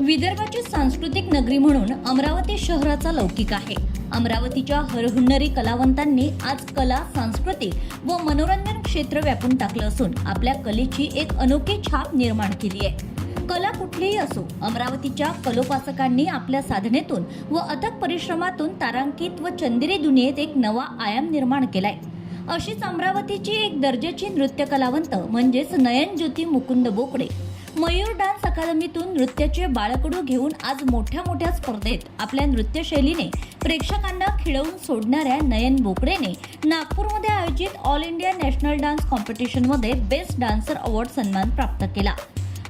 विदर्भाची सांस्कृतिक नगरी म्हणून अमरावती शहराचा लौकिक आहे. अमरावतीच्या हरहुन्नरी कलावंतांनी आज कला सांस्कृतिक व मनोरंजन क्षेत्र व्यापून टाकलं असून आपल्या कलेची एक अनोखी छाप निर्माण केली आहे. कला कुठलीही असो अमरावतीच्या कलोपासकांनी आपल्या साधनेतून व अथक परिश्रमातून तारांकित व चंदेरी दुनियेत एक नवा आयाम निर्माण केलाय. अशीच अमरावतीची एक दर्जाची नृत्य कलावंत म्हणजेच नयन ज्योती मुकुंद बोकडे मयूर डान्स अकादमीतून नृत्याचे बाळकडू घेऊन आज मोठ्या मोठ्या स्पर्धेत आपल्या नृत्यशैलीने प्रेक्षकांना खिळवून सोडणाऱ्या नयन बोकडेने नागपूरमध्ये आयोजित ऑल इंडिया नॅशनल डान्स कॉम्पिटिशनमध्ये बेस्ट डान्सर अवॉर्ड सन्मान प्राप्त केला.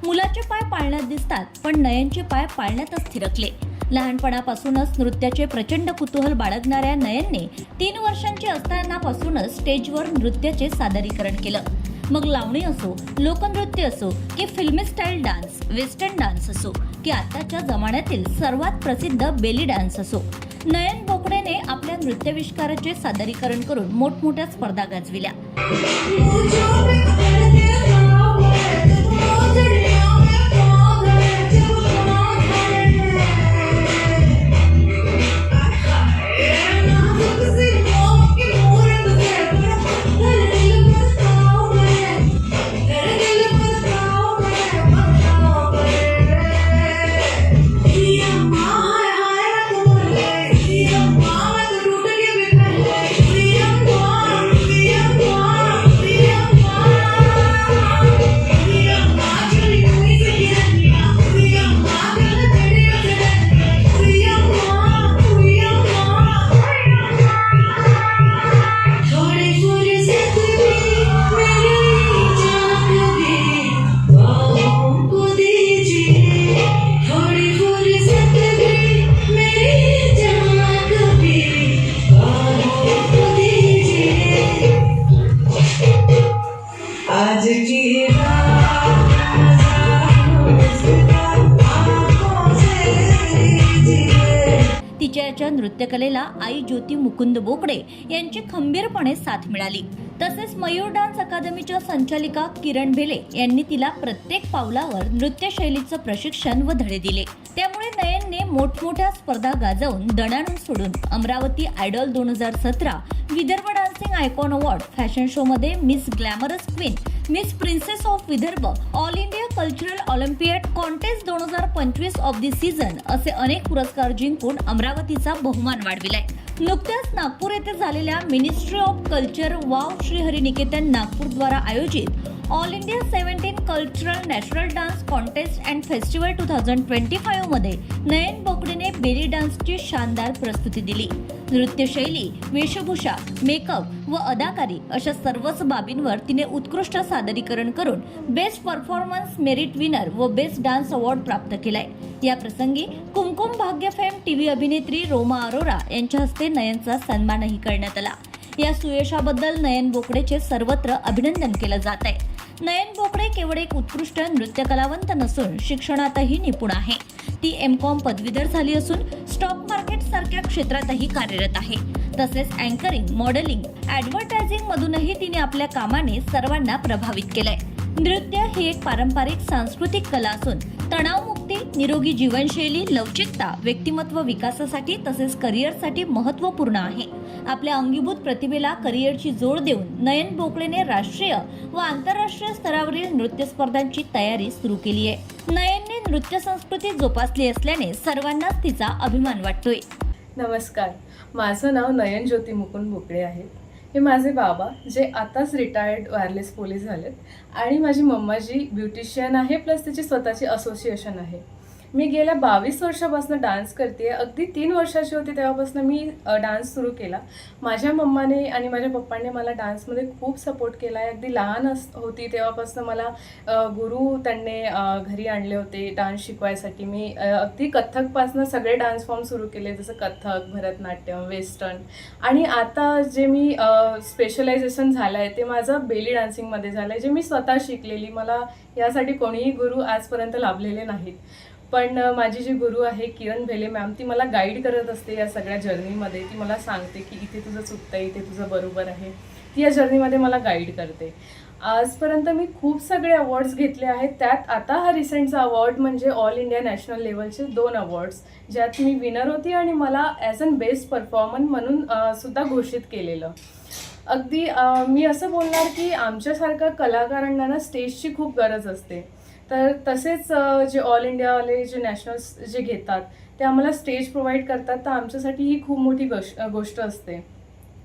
मुलाचे पाय पाळण्यात दिसतात पण नयनचे पाय पाळण्यातच थिरकले. लहानपणापासूनच नृत्याचे प्रचंड कुतूहल बाळगणाऱ्या नयनने तीन वर्षांची असतानापासूनच स्टेजवर नृत्याचे सादरीकरण केलं. मग लावणी असो लोकनृत्य असो की फिल्मी स्टाईल डान्स वेस्टर्न डान्स असो की आताच्या जमान्यातील सर्वात प्रसिद्ध बेली डान्स असो. नयन बोकडेने आपल्या नृत्यविष्काराचे सादरीकरण करून मोठमोठ्या स्पर्धा गाजविल्या. तिच्या नृत्यकलेला आई ज्योती मुकुंद बोकडे यांची खंबीरपणे साथ मिळाली. तसेच मयूर डान्स अकादमीच्या संचालिका किरण भेले यांनी तिला प्रत्येक पावलावर नृत्य शैलीचं प्रशिक्षण व धडे दिले. त्यामुळे नयनने मोठमोठ्या स्पर्धा गाजवून दणाणून सोडून अमरावती आयडॉल दोन हजार सतरा Vidarbha dancing icon award fashion show मध्ये miss glamorous queen miss princess of Vidarbha all India cultural olympiad contest दोन हजार पंचवीस ऑफ दी सीझन असे अनेक पुरस्कार जिंकून अमरावतीचा बहुमान वाढविलाय. नुकत्याच नागपूर येथे झालेल्या मिनिस्ट्री ऑफ कल्चर वाव श्रीहरी निकेतन नागपूर द्वारा आयोजित all India seventeen cultural national dance contest and festival two thousand twenty फाईव्हमध्ये Nayan बोकडेने बेली डान्सची शानदार प्रस्तुती दिली. नृत्यशैली वेशभूषा मेकअप व अदाकारी अशा सर्वच बाबींवर तिने उत्कृष्ट सादरीकरण करून बेस्ट परफॉर्मन्स मेरिट विनर व बेस्ट डान्स अवॉर्ड प्राप्त केलाय. या प्रसंगी कुमकुम भाग्य फेम टीव्ही अभिनेत्री रोमा अरोरा यांच्या हस्ते नयनचा सन्मानही करण्यात आला. या सुयशाबद्दल नयन बोकडेचे सर्वत्र अभिनंदन केलं जात आहे नयन बोकडे केवळ एक उत्कृष्ट नृत्य कलावंत नसून शिक्षणातही निपुण आहे. ती एम कॉम पदवीधर झाली असून स्टॉक मार्केट सारख्या क्षेत्रातही कार्यरत आहे. तसेच अँकरिंग मॉडेलिंग ऍडव्हर्टायझिंग मधूनही तिने आपल्या कामाने सर्वांना प्रभावित केलंय. नृत्य ही एक पारंपरिक सांस्कृतिक कला असून तणाव निरोगी जीवनशैली लवचिकता व्यक्तिमत्व विकासासाठी तसेच करिअरसाठी महत्त्वपूर्ण आहे. आपल्या अंगीभूत प्रतिभेला करिअरची जोड देऊन नयन बोकळेने राष्ट्रीय व आंतरराष्ट्रीय स्तरावरील नृत्य स्पर्धांची तयारी सुरू केली आहे. नयनने नृत्य संस्कृती जोपासली असल्याने सर्वांनाच तिचा अभिमान वाटतोय. नमस्कार. माझं नाव नयन ज्योती मुकुंद बोकळे आहे. हे माझे बाबा जे आताच रिटायर्ड वायरलेस पोलीस झालेत. आणि माझी मम्मा जी ब्युटिशियन आहे प्लस तिची स्वतःची असोसिएशन आहे. मी गेल्या बावीस वर्षापासून डान्स करते अगदी तीन वर्षाची होती तेव्हापासून मी डान्स सुरू केला. माझ्या मम्माने आणि माझ्या पप्पांनी मला डान्समध्ये खूप सपोर्ट केला आहे अगदी लहान अस होती तेव्हापासून मला गुरु त्यांनी घरी आणले होते डान्स शिकवायसाठी. मी अगदी कथ्थकपासनं सगळे डान्स फॉर्म सुरू केले जसं कथ्थक भरतनाट्यम वेस्टर्न. आणि आता जे मी स्पेशलायझेशन झालं आहे ते माझं बेली डान्सिंगमध्ये झालं आहे जे मी स्वतः शिकलेली मला यासाठी कोणीही गुरु आजपर्यंत लाभलेले नाहीत. पण माझी जी गुरु आहे किरण भेले मॅम ती मला गाईड करत असते या सगळ्या जर्नीमध्ये ती मला सांगते की इथे तुझं चुकतं आहे इथे तुझं बरोबर आहे. ती या जर्नीमध्ये मला गाईड करते. आजपर्यंत मी खूप सगळे अवॉर्ड्स घेतले आहेत. त्यात आता हा रिसेंटचा अवॉर्ड म्हणजे ऑल इंडिया नॅशनल लेवलचे दोन अवॉर्ड्स ज्यात मी विनर होती आणि मला ॲज अन बेस्ट परफॉर्मन म्हणून सुद्धा घोषित केलेलं. अगदी मी असं बोलणार की आमच्यासारख्या कलाकारांना ना स्टेजची खूप गरज असते. तर तसेच जे ऑल इंडियावाले जे नॅशनल्स जे घेतात ते आम्हाला स्टेज प्रोव्हाइड करतात. तर आमच्यासाठी ही खूप मोठी गोष गोष्ट असते.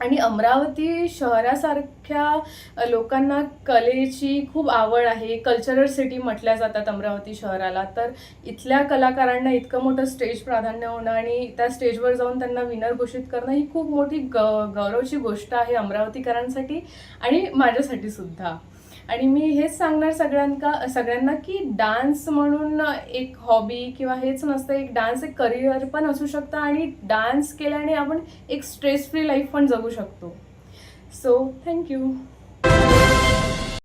आणि अमरावती शहरासारख्या लोकांना कलेची खूप आवड आहे. कल्चरल सिटी म्हटल्या जातात अमरावती शहराला. तर इथल्या कलाकारांना इतकं मोठं स्टेज प्राधान्य होणं आणि त्या स्टेजवर जाऊन त्यांना विनर घोषित करणं ही खूप मोठी ग गौरवची गोष्ट आहे अमरावतीकरांसाठी आणि माझ्यासाठी सुद्धा. आणि मी हेच सांगणार सगळ्यांका सगळ्यांना की डान्स म्हणून एक हॉबी किंवा हेच नसतं एक डान्स एक करिअर पण असू शकतं आणि डान्स केल्याने आपण एक स्ट्रेस फ्री लाईफ पण जगू शकतो. So thank you